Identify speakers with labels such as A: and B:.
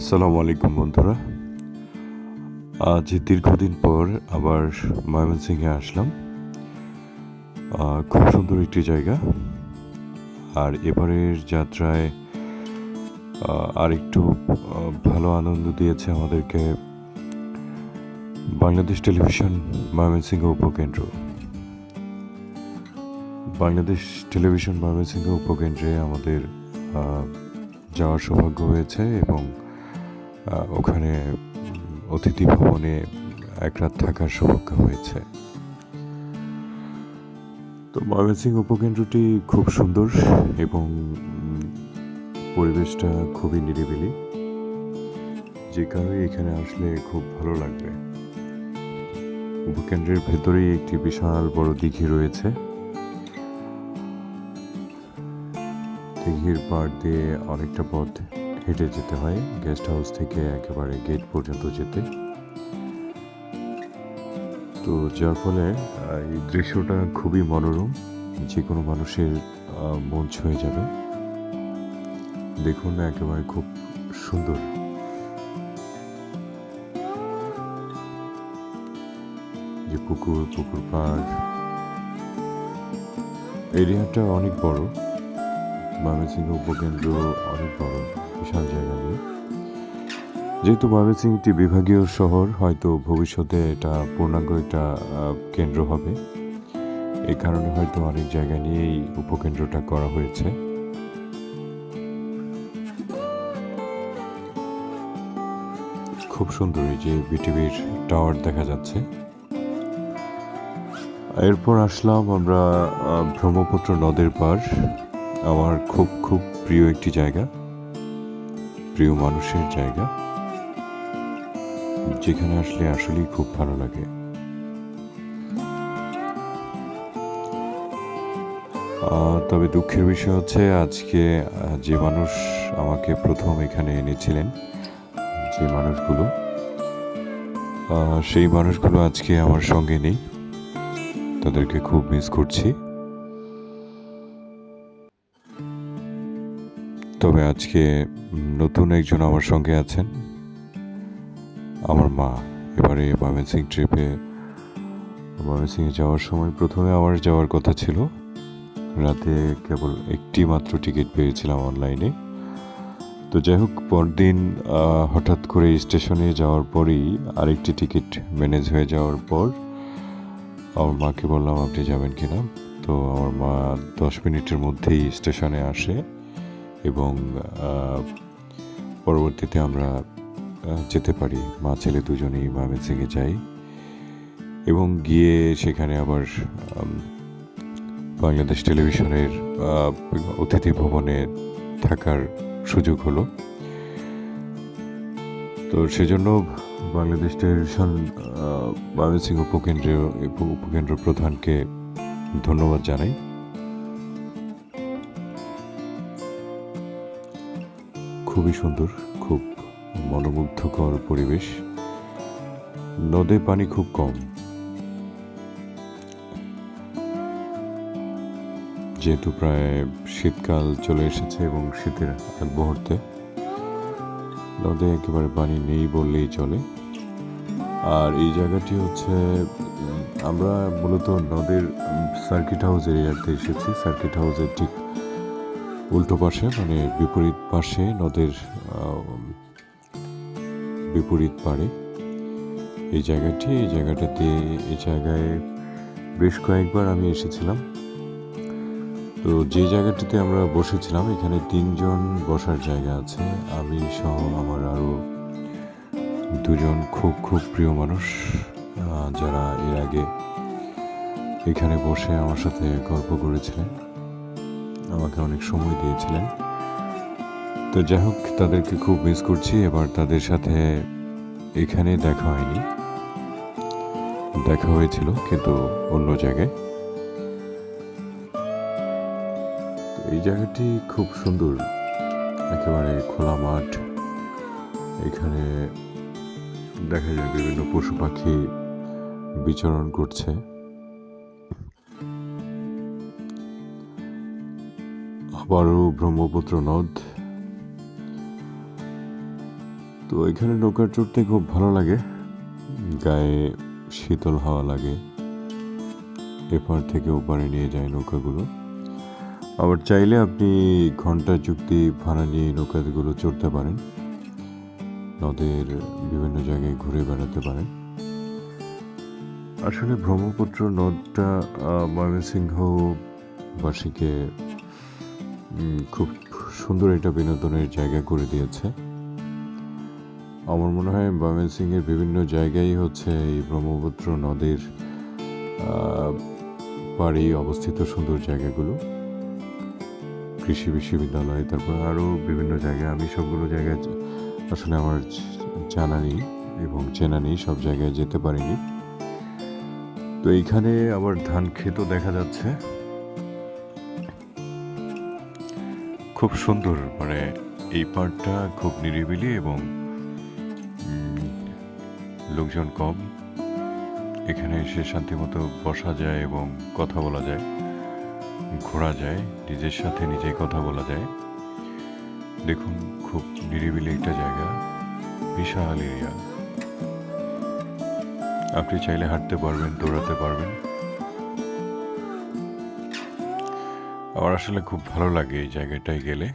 A: আসসালামু আলাইকুম, বন্ধুরা। আজ দীর্ঘদিন পর আবার ময়মনসিংহে আসলাম। খুব সুন্দর একটি জায়গা। আর এবারের যাত্রায় আরেকটু ভালো আনন্দ দিয়েছে আমাদেরকে বাংলাদেশ টেলিভিশন ময়মনসিংহ উপকেন্দ্র। বাংলাদেশ টেলিভিশন ময়মনসিংহ উপকেন্দ্রে আমাদের যাওয়ার সৌভাগ্য হয়েছে এবং ওখানে অতিথি ভবনে এক রাত থাকার সৌভাগ্য হয়েছে। তো ময়মনসিংহ উপকেন্দ্রটি খুব সুন্দর এবং পরিবেশটা খুবই নিরিবিলি, যে কারণে এখানে আসলে খুব ভালো লাগবে। উপকেন্দ্রের ভেতরেই একটি বিশাল বড় দিঘি রয়েছে। দিঘির পাড় দিয়ে অনেকটা পথ হেঁটে যেতে হয় গেস্ট হাউস থেকে একেবারে গেট পর্যন্ত যেতে। তো যার ফলে এই দৃশ্যটা খুবই মনোরম যে কোনো মানুষের মন ছুঁয়ে যাবে। দেখুন একেবারে খুব সুন্দর। যে পুকুর পুকুর পাড়। এরিয়াটা অনেক বড়। ময়মনসিংহ উপকেন্দ্র অনেক বড়। বিশাল জায়গা নিয়ে। যেহেতু ময়মনসিংহ একটি বিভাগীয় শহর, হয়তো ভবিষ্যতে এটা পূর্ণাঙ্গ একটা কেন্দ্র হবে। এই কারণে হয়তো অনেক জায়গা নিয়েই উপকেন্দ্রটা করা হয়েছে। খুব সুন্দর এই যে বিটিভির টাওয়ার দেখা যাচ্ছে। এরপর আসলাম আমরা ব্রহ্মপুত্র নদের পার আমার খুব খুব প্রিয় একটি জায়গা। প্রিয় মানুষের জায়গা, যেখানে আসলে আসলেই খুব ভালো লাগে। তবে দুঃখের বিষয় হচ্ছে, আজকে যে মানুষ আমাকে প্রথম এখানে এনেছিলেন, যে মানুষগুলো সেই মানুষগুলো আজকে আমার সঙ্গে নেই। তাদেরকে খুব মিস করছি। তবে আজকে নতুন একজন আমার সঙ্গে আছেন। আমার মা এবারে ময়মনসিং ট্রিপে, ময়মনসিংহে যাওয়ার সময় প্রথমে আমার যাওয়ার কথা ছিল। রাতে কেবল একটি মাত্র টিকিট পেয়েছিলাম অনলাইনে। তো যাই হোক, পরদিন হঠাৎ করে স্টেশনে যাওয়ার পরেই আরেকটি টিকিট ম্যানেজ হয়ে যাওয়ার পর আমার মাকে বললাম, আপনি যাবেন কিনা? তো আমার মা দশ মিনিটের মধ্যেই স্টেশনে আসে। এবং পরবর্তীতে আমরা যেতে পারি। মা, ছেলে দুজনেই ময়মনসিংহে যাই। এবং গিয়ে সেখানে আবার বাংলাদেশ টেলিভিশনের অতিথি ভবনে থাকার সুযোগ হলো। তো সেজন্য বাংলাদেশ টেলিভিশন ময়মনসিংহ উপকেন্দ্রীয় উপ- উপকেন্দ্র প্রধানকে ধন্যবাদ জানাই। খুবই সুন্দর, খুব মনোমুগ্ধকর পরিবেশ। নদে পানি খুব কম। যেহেতু প্রায় শীতকাল চলে এসেছে এবং শীতের এক মুহূর্তে, নদে একেবারে পানি নেই বললেই চলে। আর এই জায়গাটি হচ্ছে আমরা মূলত নদের সার্কিট হাউস এরিয়াতে এসেছি। সার্কিট হাউসের ঠিক উল্টো পাশে মানে বিপরীত পাশে, নদের বিপরীত পাড়ে। এই জায়গাটি, এই জায়গাটাতে, এই জায়গায় বেশ কয়েকবার আমি এসেছিলাম। তো যে জায়গাটিতে আমরা বসেছিলাম, এখানে তিনজন বসার জায়গা আছে। আমি সহ আমার আরও দুজন খুব খুব প্রিয় মানুষ যারা এর আগে এখানে বসে আমার সাথে গল্প করেছিলেন। আমাকে অনেক সময় দিয়েছিলেন। তো যাই হোক, তাদেরকে খুব মিস করছি। এবার তাদের সাথে এখানে দেখা হয়নি। দেখা হয়েছিল, কিন্তু অন্য জায়গায়। এই জায়গাটি খুব সুন্দর। একেবারে খোলা মাঠ। এখানে দেখা যায় বিভিন্ন পশু পাখি বিচরণ করছে। আবারও ব্রহ্মপুত্র নদ। তো এখানে নৌকা চড়তে খুব ভালো লাগে। গায়ে শীতল হাওয়া লাগে। এপার থেকে ওপারে নিয়ে যায় নৌকাগুলো। আবার চাইলে আপনি ঘণ্টা চুক্তি ভাড়া নিয়ে নৌকাগুলো চড়তে পারেন। নদের বিভিন্ন জায়গায় ঘুরে বেড়াতে পারেন। আসলে ব্রহ্মপুত্র নদটা আহ, ময়মনসিংহবাসীকে উম, খুব সুন্দর একটা বিনোদনের জায়গা করে দিয়েছে। আমার মনে হয় ময়মনসিংহের বিভিন্ন জায়গায় হচ্ছে এই ব্রহ্মপুত্র নদীর পাড়ে অবস্থিত সুন্দর জায়গাগুলো। কৃষি বিশ্ববিদ্যালয়, তারপর আরও বিভিন্ন জায়গায় আমি সবগুলো জায়গায় আসলে আমার জানা নেই এবং চেনা নেই, সব জায়গায় যেতে পারিনি। তো এইখানে আবার ধান ক্ষেতও দেখা যাচ্ছে। খুব সুন্দর মানে এই পার্টটা খুব নিরিবিলি এবং লোকজন কম। এখানে এসে শান্তিমতো বসা যায় এবং কথা বলা যায়, ঘোরা যায়, নিজের সাথে নিজে কথা বলা যায়। দেখুন, খুব নিরিবিলি একটা জায়গা, বিশাল এরিয়া। আপনি চাইলে হাঁটতে পারবেন, দৌড়াতে পারবেন। আমার আসলে খুব ভালো লাগে এই জায়গাটায় গেলে।